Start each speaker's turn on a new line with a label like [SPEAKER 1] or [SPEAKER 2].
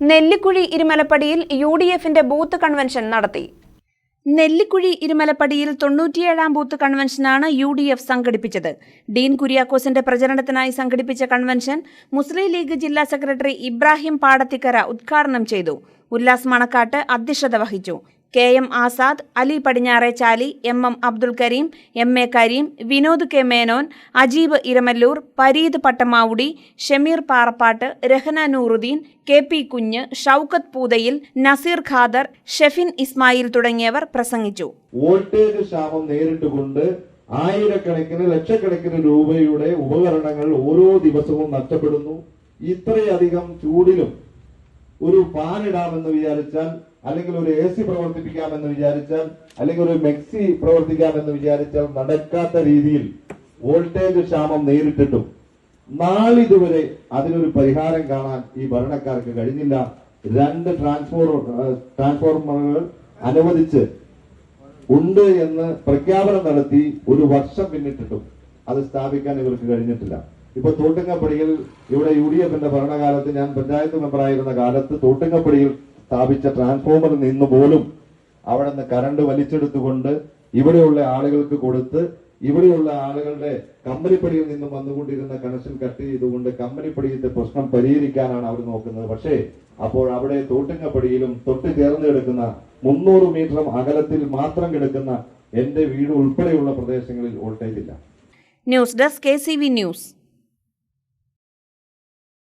[SPEAKER 1] നെല്ലിക്കുഴി ഇരുമലപ്പടിയിൽ U D എഫിന്റെ booth convention നടത്തി. നെല്ലിക്കുഴി ഇരുമലപ്പടിയിൽ തൊണ്ണൂറ്റിയേഴാം ബൂത്ത് കൺവെൻഷനാണ് യു ഡി എഫ് സംഘടിപ്പിച്ചത്. ഡീൻ കുര്യാക്കോസിന്റെ പ്രചരണത്തിനായി സംഘടിപ്പിച്ച കൺവെൻഷൻ മുസ്ലിം ലീഗ് ജില്ലാ സെക്രട്ടറി ഇബ്രാഹിം പാടത്തിക്കര ഉദ്ഘാടനം ചെയ്തു. ഉല്ലാസ് മണക്കാട്ട് അധ്യക്ഷത വഹിച്ചു. കെ എം ആസാദ് അലി പടിഞ്ഞാറെ Chali M M Abdul Kareem M A Kareem Vinod K Menon Ajeeb Iramalloor Pareed Pattamavudi Shameer Parappattu Rahana Nooruddeen K P Kunju Shoukath Poothayil Naseer Khader Shefin Ismail തുടങ്ങിയവർ പ്രസംഗിച്ചു.
[SPEAKER 2] വോൾട്ടേജ് ക്ഷാമം നേരിട്ടുകൊണ്ട് ആയിരക്കണക്കിന് ലക്ഷക്കണക്കിന് രൂപയുടെ ഉപകരണങ്ങൾ ഓരോ ദിവസവും നഷ്ടപ്പെടുന്നു. ഇത്രയധികം ചൂടിലും ഒരു ഫാൻ ഇടാമെന്ന് വിചാരിച്ചാൽ അല്ലെങ്കിൽ ഒരു എ സി പ്രവർത്തിപ്പിക്കാമെന്ന് വിചാരിച്ചാൽ അല്ലെങ്കിൽ ഒരു മെക്സി പ്രവർത്തിക്കാമെന്ന് വിചാരിച്ചാൽ നടക്കാത്ത രീതിയിൽ വോൾട്ടേജ് ക്ഷാമം നേരിട്ടിട്ടും നാളിതുവരെ അതിനൊരു പരിഹാരം കാണാൻ ഈ ഭരണക്കാർക്ക് കഴിഞ്ഞില്ല. രണ്ട് ട്രാൻസ്ഫോർ ട്രാൻസ്ഫോർമറുകൾ അനുവദിച്ച് ഉണ്ട് എന്ന് പ്രഖ്യാപനം നടത്തി ഒരു വർഷം പിന്നിട്ടിട്ടും അത് സ്ഥാപിക്കാൻ ഇവർക്ക് കഴിഞ്ഞിട്ടില്ല. ഇപ്പൊ തോട്ടുങ്ങപ്പടിയിൽ ഇവിടെ യു ഡി എഫിന്റെ ഭരണകാലത്ത് ഞാൻ പഞ്ചായത്ത് മെമ്പറായിരുന്ന കാലത്ത് തോട്ടുങ്ങപ്പടിയിൽ സ്ഥാപിച്ച ട്രാൻസ്ഫോമർ നിന്ന് പോലും അവിടെ നിന്ന് കറണ്ട് വലിച്ചെടുത്തുകൊണ്ട് ഇവിടെയുള്ള ആളുകൾക്ക് കൊടുത്ത് ഇവിടെയുള്ള ആളുകളുടെ കമ്പനിപ്പടിയിൽ നിന്നും വന്നുകൊണ്ടിരുന്ന കണക്ഷൻ കട്ട് ചെയ്തുകൊണ്ട് കമ്പനിപ്പടിയത്തെ പ്രശ്നം പരിഹരിക്കാനാണ് അവർ നോക്കുന്നത്. പക്ഷേ അപ്പോൾ അവിടെ തോട്ടിങ്ങപ്പടിയിലും തൊട്ട് ചേർന്ന് കിടക്കുന്ന മുന്നൂറ് മീറ്റർ അകലത്തിൽ മാത്രം കിടക്കുന്ന എന്റെ വീട് ഉൾപ്പെടെയുള്ള പ്രദേശങ്ങളിൽ വോൾട്ടേജ് ഇല്ല.
[SPEAKER 1] News desk K news.